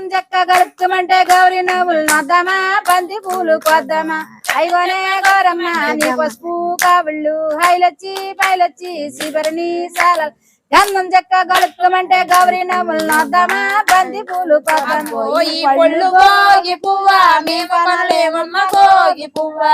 గంధం చెక్క గలుక్కుమంటే గౌరీ నవ్వులు నొద్దామా? బంతి పూలు కొద్దామా? అయిగోనే గౌరమ్మ నీ పసుపు కావుళ్ళు హైలొచ్చి పైలొచ్చి శిబరిని సాల గంధం చెక్క గలుక్కుమంటే గౌరీ నవ్వులు నొద్దామా బంతి పూలు కొద్దామా పోయి పొళ్ళు గోగి పువ్వా? మేము పనలేమమ్మ గోగి పువ్వా?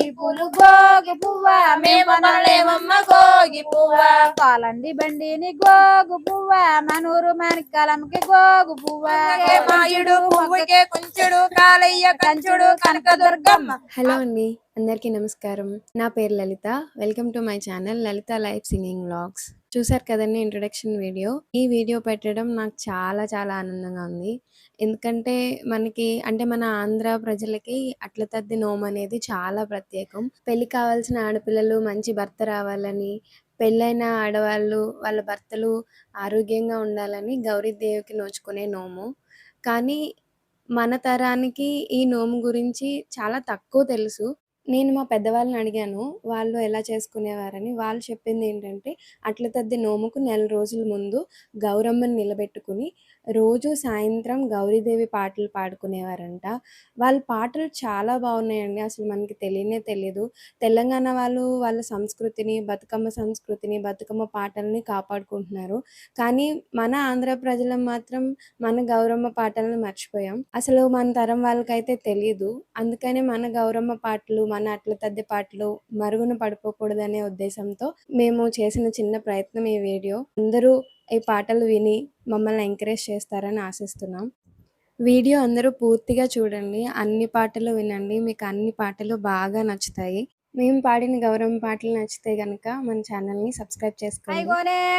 ఈ పూలు గోగి పువ్వా? మేము పనలేమమ్మ గోగి పువ్వా? కాలండి బండిని గోగు పువ్వా? మనూరు మాణిక్యాలమ్మకి గోగు పువ్వా? ఏ మాయుడు పువ్వుకే కుంచుడు కాలయ్య కంచుడు కనకదుర్గమ్మ హలో అండి అందరికీ నమస్కారం. నా పేరు Lalitha. Welcome to my channel Lalitha live singing vlogs. చూసారు కదండి ఇంట్రొడక్షన్ వీడియో ఈ వీడియో పెట్టడం నాకు చాలా చాలా ఆనందంగా ఉంది. ఎందుకంటే మనకి అంటే మన ఆంధ్ర ప్రజలకి అట్ల తద్ది నోము అనేది చాలా ప్రత్యేకం. పెళ్ళి కావాల్సిన ఆడపిల్లలు మంచి భర్త రావాలని పెళ్ళైన ఆడవాళ్ళు వాళ్ళ భర్తలు ఆరోగ్యంగా ఉండాలని గౌరీదేవికి నోచుకునే నోము. కానీ మన తరానికి ఈ నోము గురించి చాలా తక్కువ తెలుసు. నేను మా పెద్దవాళ్ళని అడిగాను వాళ్ళు ఎలా చేసుకునేవారని? వాళ్ళు చెప్పింది ఏంటంటే అట్ల తద్ది నోముకు నెల రోజుల ముందు గౌరమ్మని నిలబెట్టుకుని రోజు సాయంత్రం గౌరీదేవి పాటలు పాడుకునేవారంట. వాళ్ళ పాటలు చాలా బాగున్నాయండి. అసలు మనకి తెలియనే తెలియదు తెలంగాణ వాళ్ళు వాళ్ళ సంస్కృతిని బతుకమ్మ సంస్కృతిని బతుకమ్మ పాటల్ని కాపాడుకుంటున్నారు. కానీ మన ఆంధ్ర ప్రజలం మాత్రం మన గౌరమ్మ పాటలను మర్చిపోయాం. అసలు మన తరం వాళ్ళకైతే తెలియదు అందుకనే మన గౌరమ్మ పాటలు మన అట్ల తద్ది పాటలు మరుగున పడిపోకూడదనే ఉద్దేశంతో మేము చేసిన చిన్న ప్రయత్నం ఈ వీడియో. అందరూ ఈ పాటలు విని మమ్మల్ని ఎంకరేజ్ చేస్తారని ఆశిస్తున్నాం. వీడియో అందరూ పూర్తిగా చూడండి. అన్ని పాటలు వినండి. మీకు అన్ని పాటలు బాగా నచ్చుతాయి. మేము పాడిన గౌరవం పాటలు నచ్చితే గనక మన ఛానల్ని సబ్స్క్రైబ్ చేసుకోండి.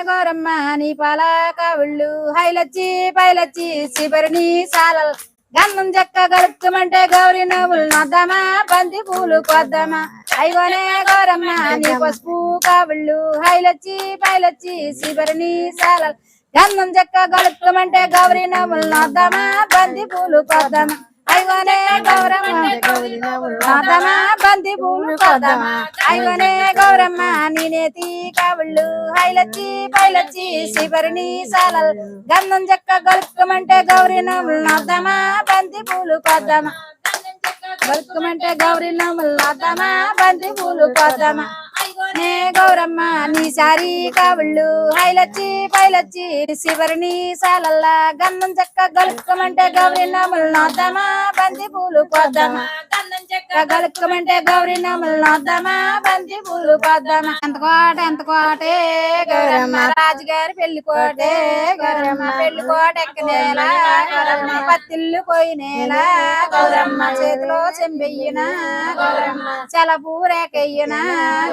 గౌరమ్మ నీ పాల కావుళ్ళు హైలొచ్చి పైలొచ్చి శిబరిని సాలల్. గన్నం చెక్క గలుక్కుమంటే గౌరీ నవ్వులు నొద్దామా? బంతి పూలు కొద్దామా? అయిగోనే గౌరమ్మ నీ పసుపు కావుళ్ళు హైలొచ్చి పైలొచ్చి శిబరిని సాలలు. గన్నం చెక్క గలుక్కుమంటే గౌరీ నవ్వులు నొద్దామా? బంతి పూలు కొద్దామా? అయిగోనే గౌరమ్మ గౌరీ బంతి పూలు కొద్దామా అయిగోనే గౌరమ్మ నేనేతి కావుళ్ళు హైలచ్చి పైలొచ్చి శిబరిని సాలల్. గంధం చెక్క గలుక్కుమంటే గౌరీ నవ్వులు నొద్దామా బంతి పూలు కొద్దామా గలుక్కుమంటే గౌరీ నవ్వులు నొద్దామా బంతి పూలు కొద్దామా నే గౌరమ్మ నీ సారీ కావుళ్ళు. హైలచ్చి పైలచ్చి శివరిని సాలల్లా. గంధం చెక్క గలుక్కమంటే గౌరీ నవ్వులు నొద్దామా బంతి పూలు పోద్దామా. గంధం చెక్క గలుక్కమంటే గౌరీ నవ్వులు నొద్దామా బంతి పూలు కొద్దామా ఎంత కోట ఎంత కోటే గౌరమ్మ. రాజుగారి పెళ్ళి కోటే గౌరమ్మ. పెళ్ళి కోట ఎక్కనేలా గౌరమ్మ పత్తిల్లు పోయినేల గౌరమ్మ చేతిలో చెంబెయ్యన గౌరమ్మ చలపూరేకయ్యన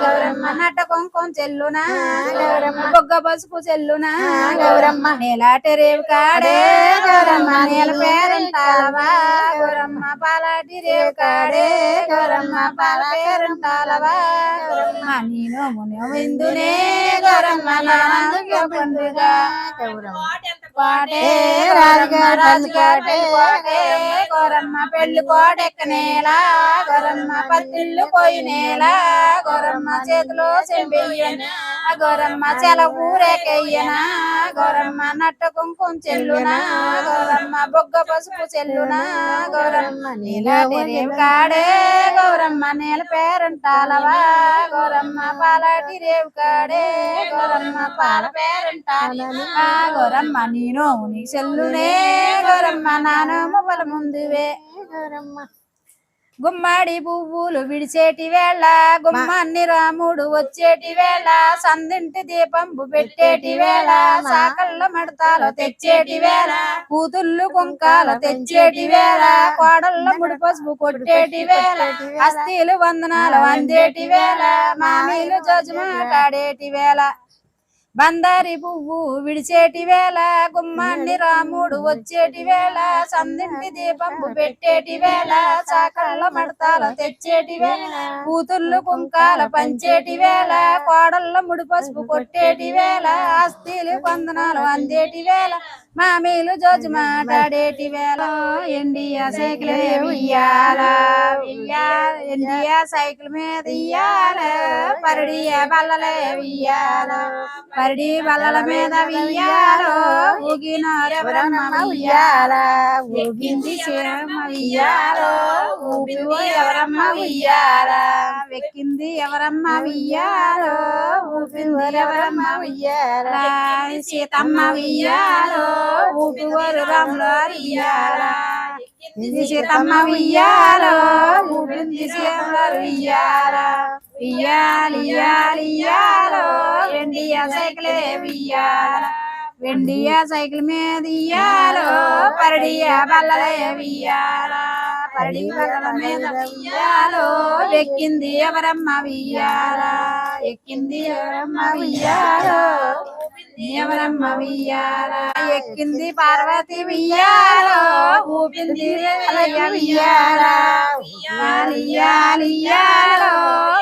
గౌరమ్మ నట్ట కొంకొం చెల్లున గౌరమ్మ బొగ్గ పసుపు చెల్లున గౌరమ్మ నేలాట రేవు కాడే గౌరమ్మ నేల పేరంటావా గౌరమ్మ పాలాటి రేవు కాడే గౌరమ్మ పాల పేరంటాలవా గౌరమ్మ నేను మునివిందునే గౌరమ్మ నాన్న పండుగ గౌరమ్మ కోటే రాజుగా రాజుగాటే కోటే గౌరమ్మ పెళ్ళి కోటెక్కనేలా గౌరమ్మ పత్తిళ్ళు పోయినేలా గౌరమ్మ చేతిలో చెంబెయ్యన గౌరమ్మ చెల ఊరేకయ్యనా గౌరమ్మ నట్ట కుంకుమ చెల్లునా గౌరమ్మ బొగ్గ పసుపు చెల్లునా గౌరమ్మ నీలాటి కాడే గౌరమ్మ నేల పేరంటాలవా గౌరమ్మ పాలాటి రేవు కాడే గౌరమ్మ పాల పేరంటాలవా గౌరమ్మ నేను నీ చెల్లునే గోరమ్మ నానమ్మ పొల ముందువే. గుమ్మడి పువ్వులు విడిచేటి వేళ గుమ్మాన్ని రాముడు వచ్చేటి వేళ సందింటి దీపంపు పెట్టేటి వేళ సాకళ్ళ మడతాలు తెచ్చేటి వేళ కూతుళ్ళు కుంకాలు తెచ్చేటి వేళ కోడళ్ళ ముడి పసుపు కొట్టేటి వేళ అస్థిలు వందనాలు అందేటి వేళ మామీలు జజమాటాడేటి వేళ. బందారి పువ్వు విడిచేటి వేళ గుమ్మాన్ని రాముడు వచ్చేటి వేళ సందింటి దీపంపు పెట్టేటి వేళ చాకళ్ళ మడతాలు తెచ్చేటి వేళ కూతుళ్ళు కుంకాల పంచేటి వేళ కోడళ్ళ ముడి పసుపు కొట్టేటి వేళ ఆస్తిలు కొందనాలు అందేటి వేళ మామీలు జోజు మాట్లాడేటి వేళ ఇండియా సైకిల్ ఇండియా సైకిల్ మీద ఇయ్యాల పరిడియ బల్లలే ఉయ్యాల పరిడి బల్లల మీద ఉయ్యాల ఊగిన ఎవరమ్మ ఉయ్యాల ఊగింది శివమ్మ ఉయ్యాల ఊపింది ఎవరమ్మ ఉయ్యాల వెక్కింది ఎవరమ్మ ఉయ్యాల ఊపింది ఎవరమ్మ ఉయ్యాల సీతమ్మ ఉయ్యాల ఊపివరు రాముల ఉయ్యాల ఇది సీతమ్మ ఉయ్యాల ఊపింది సీతమ్మ ఉయ్యాల ఉయ్యాలి ఉయ్యాలి ఉయ్యాల ఎండియా సైకిలే ఉయ్యాల వెండియా సైకిల్ మీద ఇయ్యాలో పరడియా బల్లలే వియ్యాల మీద వియ్యాలో ఎక్కింది ఎవరమ్మ వియ్యాల ఎక్కింది ఎవరమ్మ వియ్యాలో ఎవరమ్మ వియ్యాల ఎక్కింది పార్వతి వియ్యాలో ఊపింది వియ్యాల ఉయ్యాలో.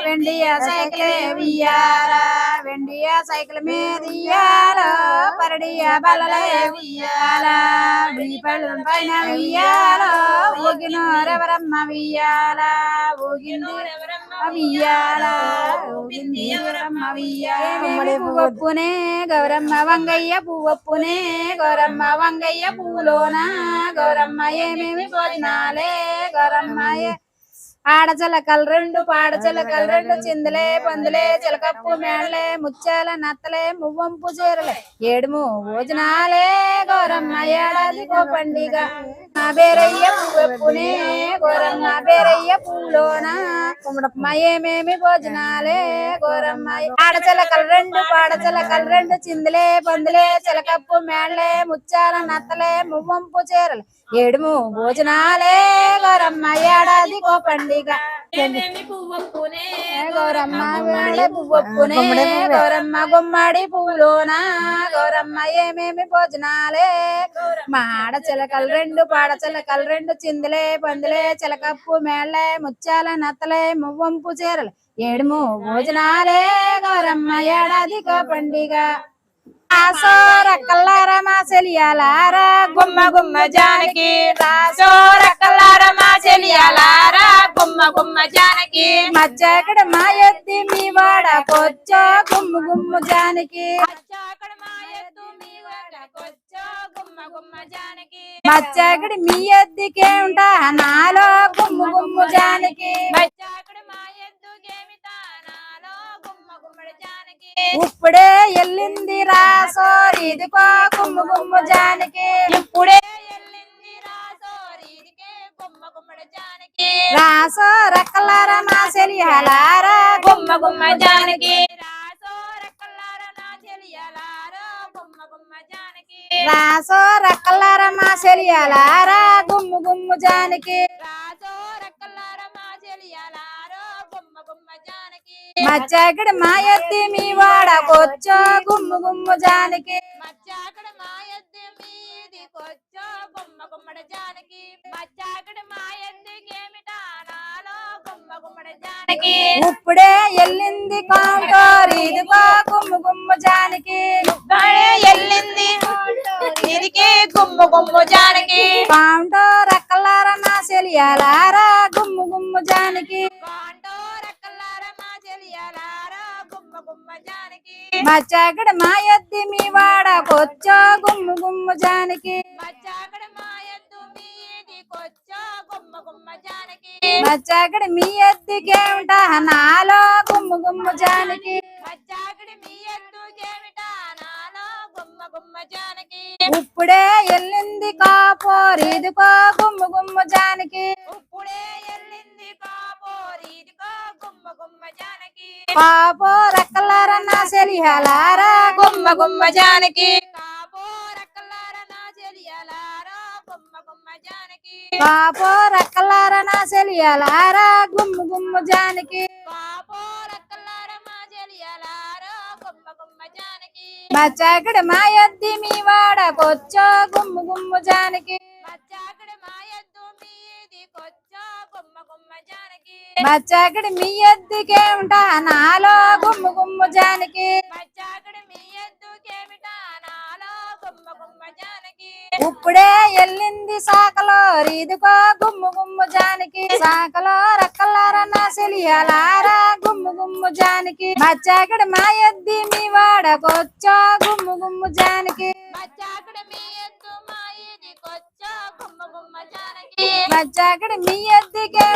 వెండియా సైకిలే వియ్యాల వెండియా సైకిల్ మీద ఇయ్యాలో పరడియా బల్లలే ఉయ్యాల. పళ్ళు పైన ఉయ్యాలో ఊగింది. ఊగింది. ఎవరమ్మ ఉయ్యాల పువ్వప్పునే గౌరమ్మ వంగయ్య పువ్వప్పునే గౌరమ్మ వంగయ్య పువ్వులోన? గౌరమ్మ ఏమేమి భోజనాలే గౌరమ్మ ఆడచిలకలు రెండు పాడచిలకలు రెండు చిందులే పందులే చిలకప్పు మేళ్ళే ముత్యాల నత్తలే మువ్వంపు చీరలే. ఏడుము భోజనాలే గౌరమ్మ ఏడాది కో పండిగ. నా బేరయ్య పువ్వెప్పునే గోరమ్మ బేరయ్య పువ్వులోన కుమ్మడమ్మ ఏమేమి భోజనాలే గోరమ్మ. ఆడచిలకలు రెండు పాడచిలకలు రెండు చిందులే పందులే చిలకప్పు మేళ్ళే ముత్యాల నత్తలే మువ్వంపు చీరలే. ఏడుము భోజనాలే గౌరమ్మ ఏడాది గౌరమ్మ పువ్వొప్పునే గౌరమ్మ గుమ్మడి పువ్వులోన గౌరమ్మ ఏమేమి భోజనాలే? మాడ చిలకలు రెండు పాడ చిలకలు రెండు చిందులే పందులే చిలకప్పు మేళ్ళే ముత్యాల నత్తలే మువ్వంపు చీరలు. ఏడుము భోజనాలే గౌరమ్మ ఏడాది కో పండిగ. రక్కల్లారా మా చెలియాలారా గుమ్మ గుమ్మ జానకి. రాసోరకల్లార మా చెలియాలారా గుమ్మ గుమ్మ జానకి. మజ్జాకడ మా ఎత్తి మీ వాడ కొచ్చో గుమ్ము గుమ్ము జానికి. అక్కడ మా ఎద్దు మీ వాడకొచ్చో గుమ్మ గుమ్మ జానకి. మజ్జాకడి మీ ఎద్దికే ఉంటా నాలో గుమ్ము గుమ్ము జానికి. ఇప్పుడే ఎల్లింది జానికి. ఇప్పుడే ఎల్లింది రాసోరీదికే గుమ్మ గుమ్మడి జానకి. రాసో రక్కలారా మా చెలియాలారా. గుమ్మ గుమ్మ జానకి. రాసోరకల్లార నా చెలియాలారా. రాసో రక్కలారా మా చెలియాలారా గుమ్ము గుమ్ము జానికి. రాసోరకల్లార మా చెలియాలారా గుమ్మ గుమ్మ జానకి మజ్జాకడి మా ఎత్తి మీ వాడ కొచ్చో గుమ్ము గుమ్ము జానికి. మచ్చాకడ మా ఎద్దు మీది కొచ్చో గుమ్మ గుమ్మడ జానకి. మచ్చాకడ మా గుమ్మడ జానకి. ఇప్పుడే ఎల్లింది కౌంటర్. ఇదిగో గుమ్ము గుమ్ము జానికి. ఇప్పుడే ఎల్లింది ఇదికే గుమ్మ గుమ్మ జానకి. కౌంటర్ నా చెలియాలారా గుమ్ము గుమ్ము జానికి. మా చెలియాలారా గుమ్మ గుమ్మ జానకి. మచ్చాకడ మా మీ వాడ కొచ్చో గుమ్ము గుమ్ము జానికి. మచ్చాకడ మా మచ్చాకడ మీ ఉంటా నాలో గుమ్ము గుమ్ము జానికి. మచ్చాకడ మీ ఎద్దుకేమిటా నాలో గుమ్మ గుమ్మ జానకి. ఇప్పుడే ఎల్లింది కాపోర్ గుమ్ము గుమ్ము జానికి. ఇప్పుడే ఎల్లింది కాపోరీదికో గుమ్మ గుమ్మ జానకి. పాపో రక్కలార నా చెలియాలారా గుమ్మ గుమ్మ జానకి. పాపో రక్కలార నా చెలియాలారా గుమ్ము గుమ్ము జానికి. కాపో రెక్కలార మా చెలియలారా గుమ్మ గుమ్మ జానకి. మచ్చాకడ మా ఎద్ది మీ వాడ కొచ్చో గుమ్ము గుమ్ము జానికి. మచ్చాకడ మా ఎద్దు మీది కొచ్చో గుమ్మ గుమ్మ జానకి. మచ్చాకడ మీ ఎద్దికే ఉంటా నాలో గుమ్ము గుమ్ము జానికి. మచ్చాకడ మీ ఎద్దుకేమిటా ఇప్పుడే ఎల్లింది సాకలో రీదుకో గుమ్ము గుమ్ము జానికి. సాకలో రక్కలారన్న సెలియాలారా గుమ్ము గుమ్ము జానికి. మచ్చాకడ మా ఎద్ది మీ వాడకొచ్చో గుమ్ము గుమ్ము జానికి. మచ్చాకడ మీ ఎద్దు మా ఈదికొచ్చో గుమ్మ గుమ్మ జానకి. మచ్చాకడ మీ ఎద్దికే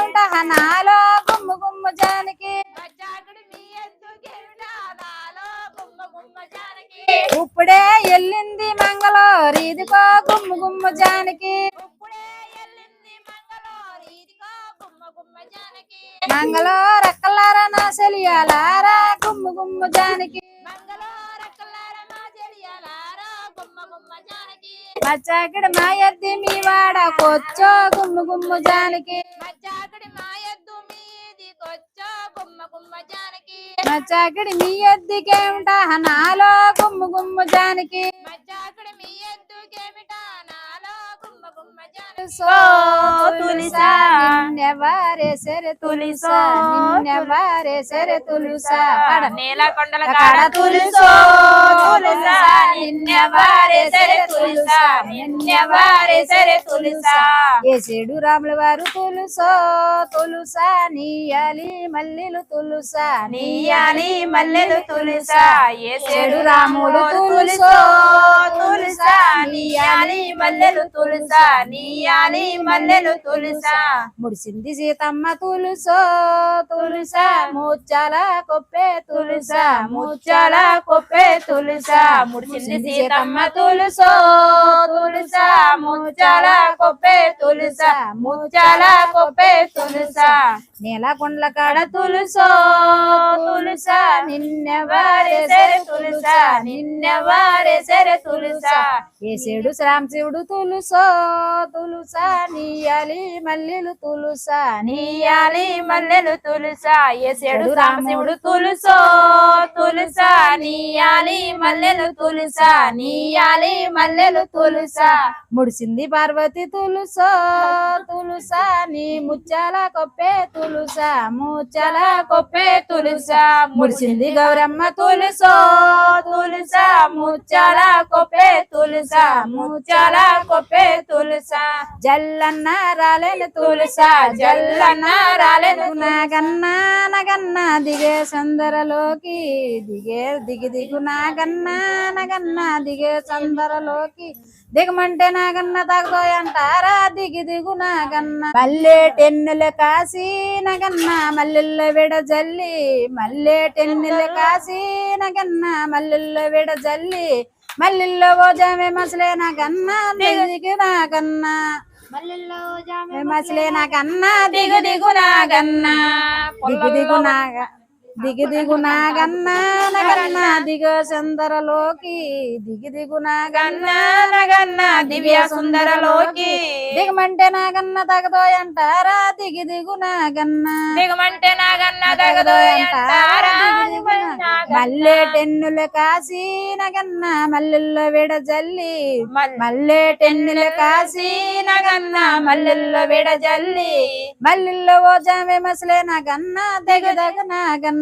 నాలో గుమ్ము గుమ్ము జానికి. మచ్చాకడ మీ ఎద్దు గేమిటా ఇప్పుడే ఎల్లింది మంగళో రీదుకో గుమ్ము గుమ్ము జానికి. మంగళో అక్కలార మా చెలియలారా గుమ్మ గుమ్మ జానకి. మచ్చాకడ మా ఎద్ది మీ వాడకొచ్చో గుమ్ము గుమ్ము జానికి. జానకి మచ్చాకడి మీ ఎద్దికే నాలో గుమ్ము గుమ్ము దానికి సో తులిసా నిన్నెవరే సరే తులిసా నిన్నెవరే సరే తులిసా నీలకొండల కాడ తులిసో తులిసా నిన్నెవరే సరే తులిసా నిన్నెవరే సరే తులిసా ఏసేడు రాముల వారు తులుసో తులుసా నీయాలి మల్లెలు తులుసా నీయాలి మల్లెలు తులిసా ఏసేడు రాముడు తులుసో మల్లెలు తులుసా నీయాలి మల్లెలు తులిసా. ముడిసింది సీతమ్మ తులుసో తులుసా ముచ్చాల కొప్పే తులుసా ముచ్చాల కొప్పే తులుసా. ముడిసింది సీతమ్మ తులుసో తులుసా ముచ్చాల కొప్పే తులుసా. ముచ్చాల కొప్పే తులుసా. నీలకొండల కాడ తులుసో తులుసా. నిన్నెవరే సరే తులుసా నిన్నెవరే సరే తులుసా. ఏసేడు శ్రామ్ శివుడు తులుసో తులుసా నీయాలి మల్లెలు తులుసా నీయాలి మల్లెలు తులిసా. చెడు రామశివుడు తులుసో తులిసా నీయాలి మల్లెలు తులిసా నీయాలి మల్లెలు తులిసా. ముడిసింది పార్వతి తులుసో తులుసా నీ ముచ్చాల కొప్పే తులుసా ముచ్చాల కొప్పే తులుసా. ముడిసింది గౌరమ్మ తులుసో తులుసా ముచ్చాల కొప్పే తులుసా ముచ్చాల కొప్పే తులుసా. జల్లన్న రాలేను తులుసా జల్లన్న రాలేను నాగన్నా నగన్న దిగే సందరలోకి దిగే దిగి దిగు నాగన్నా నగన్న దిగే సందరలోకి దిగమంటే నాగన్న తగదోయంటారా దిగి దిగు నాగన్న. మల్లె టెన్నుల కాసి నగన్న మల్లెల్ల విడ జల్లి. మల్లె టెన్నుల కాసి నగన్న మల్లెల్ల విడ జల్లి. మల్లెల్లో జామె మసలే నాగన్న దిగు దిగు నాగన్న ఏ మసలే నాగన్న దిగు దిగు నాగన్న దిగు దిగు నాగ దిగి దిగు నాగన్న నగన్న దిగ సుందరలోకి దిగి దిగు నాగన్న నగన్న దివ్య సుందరలోకి. దిగమంటే నాగన్న తగదోయంటారా దిగి దిగు నాగన్న దిగమంటే నాగన్న తగదో అంటారా నాగన్న. మల్లె టెన్నుల కాసి నగన్న మల్లెల్లో విడ జల్లి మల్లె టెన్నుల కాసి నగన్న మల్లెల్లో విడ జల్లి మల్లెల్లో ఓ జామె మసలే నాగన్న దిగ దగ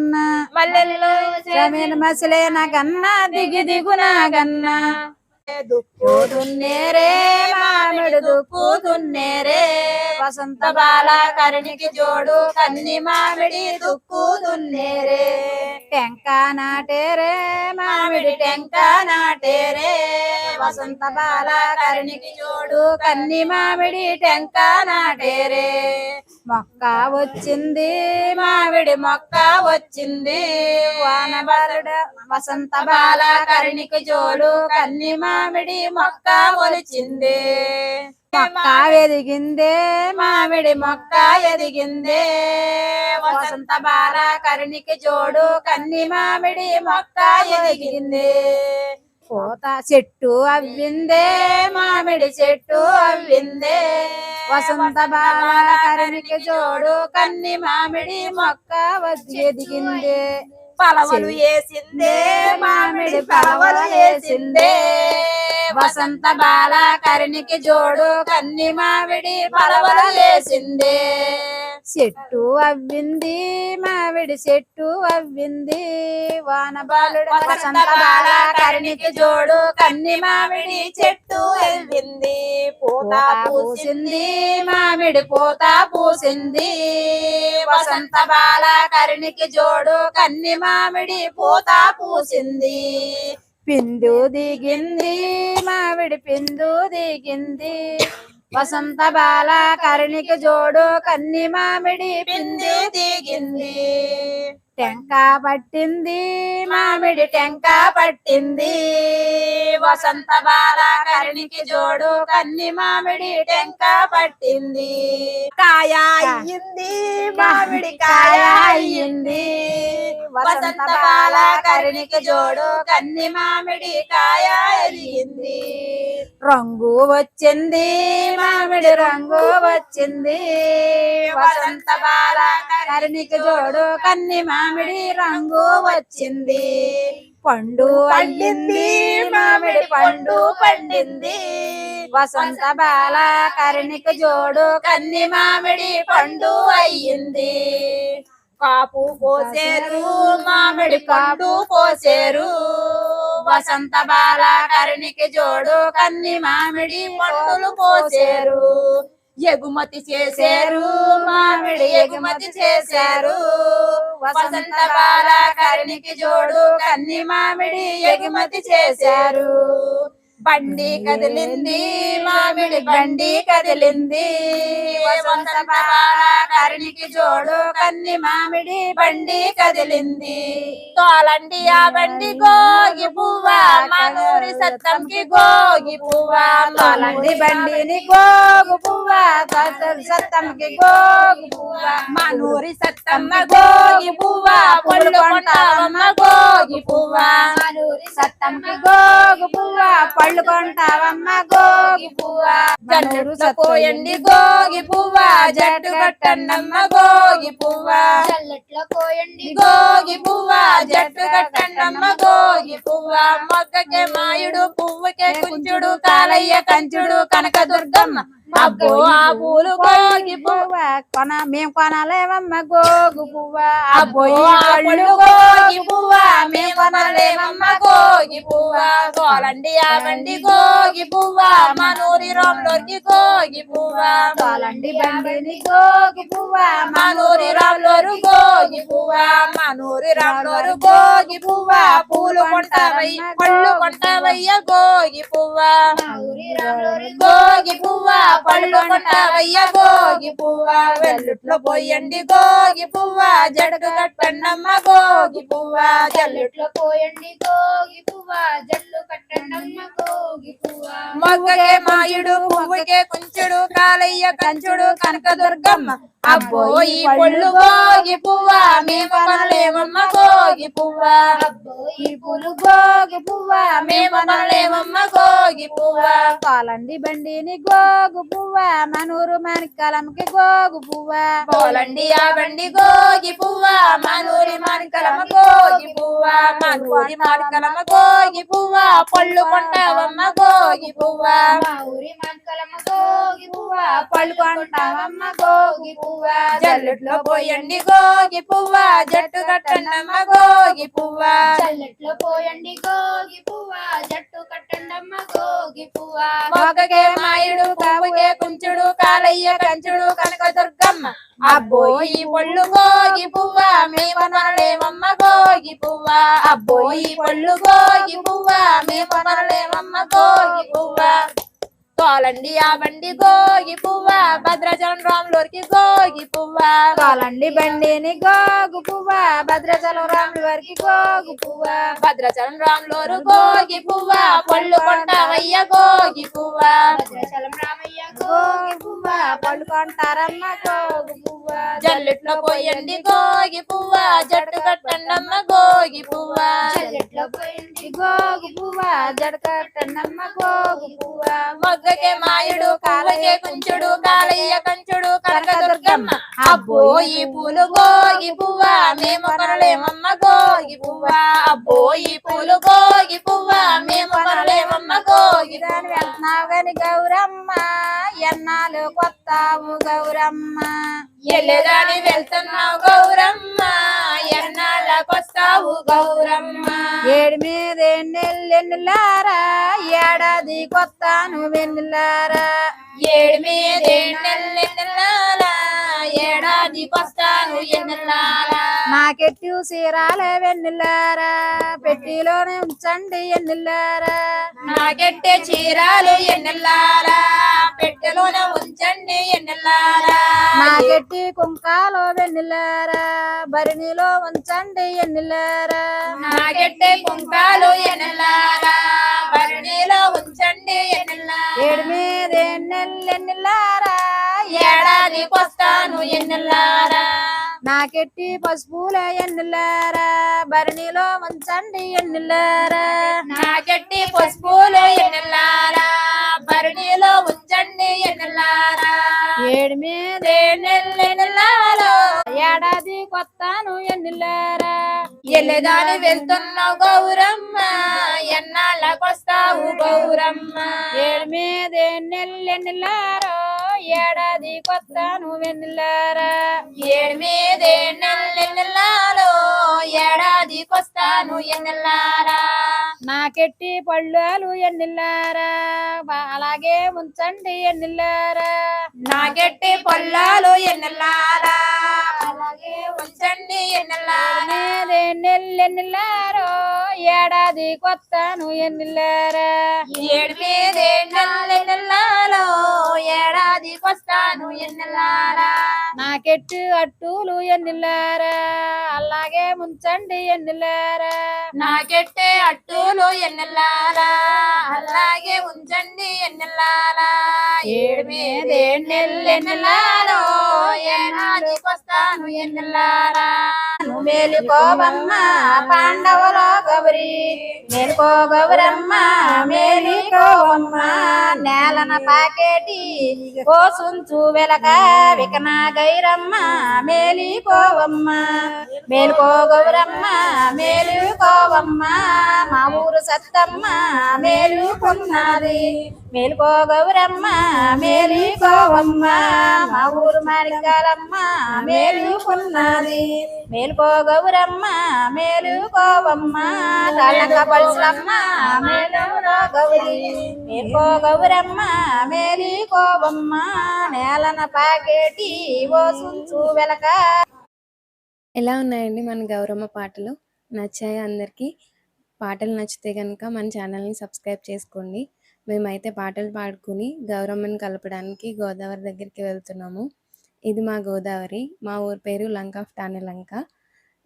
నాగన్న. మల్లెల్లో జమీన్ మసలే నాగన్న దిగి దిగు నాగన్న. దుక్కుదున్నేరే మామిడి దుక్కుదున్నేరే వసంత బాల కరుణికి జోడు కన్ని మామిడి దుక్కుదున్నేరే టెంక నాటేరే మామిడి టెంక నాటేరే. వసంత బాల కరుణికి జోడు కన్ని మామిడి టెంక నాటేరే. మొక్క వచ్చింది మామిడి మొక్క వచ్చింది. వానబరుడ వసంత బాల కరుణికి జోడు కన్ని మామిడి మొక్క ఒలిచింది. మొక్క ఎదిగిందే మామిడి మొక్క ఎదిగిందే. వసంత బాల కరుణికి జోడు కన్ని మామిడి మొక్క ఎదిగింది. పూత చెట్టు అవ్విందే మామిడి చెట్టు అవ్విందే. వసంత బాల కరణికి జోడు కన్ని మామిడి మొక్క వచ్చి ఎదిగిందే. పలవలు వేసిందే మామిడి పలవలు వేసిందే. వసంత బాల కరుణికి జోడు కన్ని మామిడి పలవలు వేసిందే. చెట్టు అవ్వింది మామిడి చెట్టు అవ్వింది. వాన బాలుడు వసంత బాల కరుణికి జోడు కన్ని మామిడి చెట్టు ఎల్లింది పూత పూసింది మామిడి పూత పూసింది. వసంత బాల కరుణికి జోడు కన్ని మామిడి పూత పూసింది. పిందు దిగింది మామిడి పిందు దిగింది. వసంత బాల కరుణికి జోడు కన్ని మామిడి పిందు దిగింది. టెంక పట్టింది మామిడి టెంక పట్టింది. వసంత బాల కరుణికి జోడు కన్ని మామిడి టెంక పట్టింది. కాయ అయ్యింది మామిడి కాయ అయ్యింది. వసంత బాల కరుణికి జోడు కన్ని మామిడి కాయ ఎదిగింది రంగు వచ్చింది మామిడి రంగు వచ్చింది. వసంత బాల కరుణికి జోడు కన్ని మామిడి రంగు వచ్చింది. పండు అయ్యింది మామిడి పండు పండింది. వసంత బాల కరుణికి జోడు కన్ని మామిడి పండు అయ్యింది. కాపు కోసేరు మామిడి పండు కోసేరు వసంత బాల కరుణికి జోడు కన్ని మామిడి పండులు పోసేరు. ఎగుమతి చేసేరు మామిడి ఎగుమతి చేశారు వసంత బాల కరుణికి జోడు కన్ని మామిడి ఎగుమతి చేశారు. బండి కదిలింది మామిడి బండి కదిలింది. వసంత జోడు కన్ని మామిడి బండి కదిలింది. తోలండి ఆ బండి గోగి పువ్వ మనూరి సత్తంకి గోగి పువ్వా తోలండి బండిని గోగు పువ్వ సత్తంకి గోగు పువ్వ మనూరి సత్తమ్మ గోగి పువ్వా పళ్ళు కొంటావమ్మ గోగి పువ్వ మనూరి సత్తంకి గోగు పువ్వా పళ్ళు కొంటావమ్మ గోగి పువ్వా మనూరు జల్లుట్లో పోయండి గోగి పువ్వా జట్టు కట్టండమ్మ గోగి పువ్వా చల్లట్లో కోయండి గోగి పువ్వా జట్టు కట్టండమ్మ గోగి పువ్వ మొగ్గకే మాయుడు పువ్వుకే కుంచుడు కాలయ్య కంచుడు కనక దుర్గమ్మ అబ్బో ఆ పూలు గోగి పువ్వ. కొన మేం కొనాలేమమ్మ గోగు పువ్వ. అబ్బో ఆ పళ్ళు గోగి పువ్వ మేము కొనలేమమ్మ గోగి పువ్వ. తోలండి ఆ బండి గోగి పువ్వ. మనూరి రోమ్లోకి గోగి పువ్వ. తోలండి బండిని గోగు పువ్వ. మనూరి రామ్లోరు గోగి పువ్వ. మనూరి రామ్లోరు గోగి పువ్వ. పూలు కొంటావయ్య పళ్ళు కొంటావయ్య గోగి పువ్వ. గోగి పువ్వ పళ్ళు కొంటావయ్య గోగి పువ్వ వెల్లుట్లో పోయండి గోగి పువ్వ జడకు కట్టండమ్మ గోగి పువ్వ జల్లుట్లో పోయండి గోగి పువ్వ జల్లు కట్టండమ్మ గోగి పువ్వ. మొగ్గకే మాయుడు పువ్వుకే కుంచుడు కాలయ్య కంచుడు కనక దుర్గమ్మ అబ్బో ఈ పళ్ళు గోగి పువ్వ మేము కొనలేమమ్మ గోగి పువ్వ అబ్బో ఈ పూలు గోగు పువ్వ మేము కొనలేమమ్మ గోగి పువ్వ తోలండి బండిని గోగు పువ్వ మనూరు మాణిక్యాలంకి గోగు పువ్వ పోలండి ఆ బండి గోగి పువ్వ మనూరి మానికలమ గోగి పువ్వ మనూరి మానికలమ గోగి పువ్వ పళ్ళు కొంటావమ్మ గోగి పువ్వ మా ఊరి మాణిక్యాలమ్మ గోగి పువ్వ పళ్ళు కొంటావమ్మ గోగి పువ్వ జల్లుట్లో పోయండి. గోగి పువ్వ. జట్టు కట్టండమ్మ గోగి పువ్వ. చల్లట్లో పోయండి గోగి పువ్వ. జట్టు కట్టండమ్మ గోగి పువ్వ. మొగ్గకే మాయుడు పువ్వుకే కుంచుడు కాలయ్య కంచుడు కనక దుర్గమ్మ. అబ్బో ఈ పళ్ళు గోగి పువ్వ. మేము కొనలేమమ్మ గోగి పువ్వ. అబ్బో ఈ పళ్ళు గోగి పువ్వ. మేము కొనలేమమ్మ గోగి పువ్వ. తోలండి ఆ బండి గోగి పువ్వ భద్రాచలం రాములూరికి గోగి పువ్వ. తోలండి బండిని గోగు పువ్వ భద్రాచలం రాముడి వారికి గోగు పువ్వ. భద్రాచలం రాములూరు గోగి పువ్వ పళ్ళు కొంటావయ్య గోగి పువ్వ. భద్రాచలం రామయ్య గోగి పువ్వ పళ్ళు కొంటారమ్మ గోగు పువ్వ. జల్లుట్లో పోయండి గోగి పువ్వ జట్టు కట్టండమ్మ గోగి పువ్వ. చల్లట్లో పోయింది గోగు పువ్వ జడ కట్టండమ్మ గోగు పువ్వ. మొగ్గకే మాయుడు కాలకే కుంచుడు కాలయ్య కంచుడు కనక దుర్గమ్మ అబ్బో ఈ పూలు గోగి పువ్వ మేము కొనలేమమ్మ గోగి పువ్వ. అబ్బో ఈ పూలు గోగి పువ్వ మేము కొనలేమమ్మ గోగి దాని వెళ్తున్నావు గౌరమ్మ ఎన్నాలు కొత్తావు గౌరమ్మ? ఎల్లెదాని వెళ్తున్నావు గౌరమ్మ ఎన్నాళ్ళకొస్తావు గౌరమ్మ? ఏడు మీద నెల్లెన్నులారా ఏడాది కొత్తాను వెన్నులారా ఏడు మీద నెల్లెన్నెల్లాలా ఏడాదికొస్తాను ఎన్నెల్లాలా నాకెట్టు చీరాల వెన్నులారా? పెట్టిలోనే ఉంచండి ఎన్నులారా నాకెట్టే చీరాలు ఎన్నెల్లాలా పెట్టెలోన ఉంచండి ఎన్నెల్లాలా నాకెట్టి కుంకాలో వెన్నులారా? భరణిలో ఉంచండి ఎన్నులారా నాకెట్టే కుంకాలు ఎన్నెల్లాలా నెల్లెన్నులారా ఏడాదికొస్తాను ఎన్నెల్లారా నాకెట్టి పసుపుల ఎన్నులారా భరణిలో ఉంచండి ఎన్నులారా నాకెట్టి పసుపులు ఎన్నెల్లారా భరణిలో ఉంచండి ఎన్నెల్లారా ఏడు మీద నెల్లెన్నెల్లాలో ఏడాది కొత్తాను ఎన్నులారా? ఎల్లెదాని వెళ్తున్నావు గౌరమ్మ ఎన్నాళ్ళకొస్తావు గౌరమ్మ? ఏడు మీద ఏడాది కొత్తాను వెన్నులారా ఏడు మీదే నెల్లెన్నెల్లాలో ఏడాదికొస్తాను ఎన్నెల్లారా నాకెట్టి పళ్ళాలు ఎన్నిల్లారా? బా- అలాగే ఉంచండి ఎన్నులారా నాకెట్టి పొల్లాలు ఎన్నిల్లారా? అలాగే ఉంచండి ఎన్నెల్లారా? మీదే నెల్లెన్నులారో ఏడాది కొత్తాను ఎన్నులారా ఏడు మీదే నెల్లెన్నెల్లాలో ఏడాదికొస్తాను ఎన్నెల్లారా? నాకెట్టు అట్టులు ఎన్నులారా అలాగే ఉంచండి ఎన్నులారా నాకెట్టే అట్టులు ఎన్నెల్లారా? అలాగే ఉంచండి ఎన్నెల్లారా? ఏడు మీదే నెల్లెన్నెల్లాలో ఏడాదికొస్తాను ఎన్నెల్లారా? మేలుకోవమ్మ పాండవుల గౌరి మేలుకో గౌరమ్మ మేలుకోవమ్మ. నేలన పాకేటి కోసుంచు వెలక వికన గైరమ్మ మేలుకోవమ్మ. మేలుకో గౌరమ్మ మేలుకోవమ్మ. మా ఊరు సత్తమ్మ మేలుకున్నది. మేలుకో గౌరమ్మ మేలుకోవమ్మ. మా ఊరు మారికాలమ్మ మేలుకున్నది మేలుకో గౌరమ్మ మేలుకోవమ్మ. తలక పలుసులమ్మ మేలురా గౌరి మేలుకో గౌరమ్మ మేలుకోవమ్మ. నేలన పాకేటి ఓసుంచు వెలక. ఎలా ఉన్నాయండి మన గౌరమ్మ పాటలు? నచ్చాయి అందరికీ? పాటలు నచ్చితే కనుక మన ఛానల్ని సబ్స్క్రైబ్ చేసుకోండి. మేమైతే పాటలు పాడుకుని గౌరమ్మని కలపడానికి గోదావరి దగ్గరికి వెళ్తున్నాము. ఇది మా గోదావరి. మా ఊరి పేరు లంక ఆఫ్ టానెలంక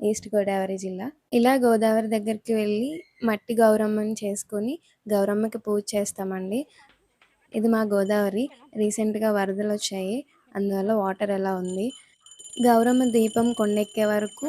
ఈస్ట్ గోదావరి జిల్లా. ఇలా గోదావరి దగ్గరికి వెళ్ళి మట్టి గౌరమ్మని చేసుకొని గౌరమ్మకి పూజ చేస్తామండి. ఇది మా గోదావరి. రీసెంట్గా వరదలు వచ్చాయి. అందువల్ల వాటర్ ఎలా ఉంది? గౌరమ్మ దీపం కొండెక్కే వరకు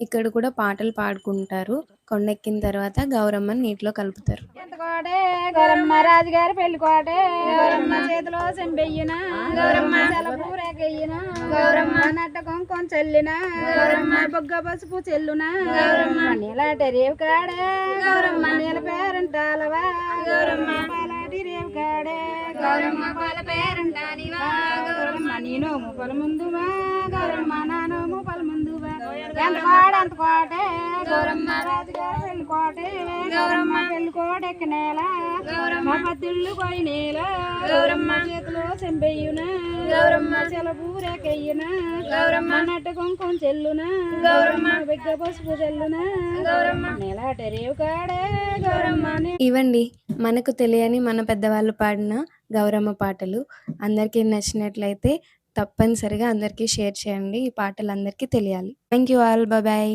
ఇక్కడ కూడా పాటలు పాడుకుంటారు. కొండెక్కిన తర్వాత గౌరమ్మని నీటిలో కలుపుతారు. కోటే గౌరమ్మ రాజుగారి పెళ్ళి కోటే. గౌరమ్మ చేతిలో చెంబెయ్యిన గౌరమ్మ సెలపూరేకయ్యిన గౌరమ్మ నట్ట కొంకొం చెల్లిన గౌరమ్మ బొగ్గ పసుపు చెల్లున గౌరమ్మ నీలాటి రేవు కాడే గౌరమ్మ నీల పేరంటాలవా గౌరమ్మ పాలాటి రేవు కాడే గౌరమ్మ పాల పేరంటానివా గౌరమ్మ నీ నోము ముందువా గౌరమ్మ నా ఎంత కోడ అంత కోటే గౌరమ్మ రాజుగారి పెళ్ళి కోటే. గౌరమ్మ. పెళ్ళి గౌరమ్మ. పద్దుళ్ళు పోయి నేల. గౌరమ్మ. చేతిలో చెంబెయ్యున. గౌరమ్మ. చెలబూరేకయ్యున గౌరమ్మ. నట్ట కుంకుమ చెల్లున. గౌరమ్మ. బిగ్గ పసుపు చెల్లున. గౌరమ్మ. నేలాట రేవు కాడే. గౌరమ్మ. ఇవండి మనకు తెలియని మన పెద్దవాళ్ళు పాడిన గౌరమ్మ పాటలు. అందరికీ నచ్చినట్లయితే తప్పనిసరిగా అందరికీ షేర్ చేయండి ఈ పాటలు అందరికీ తెలియాలి. Thank you all bye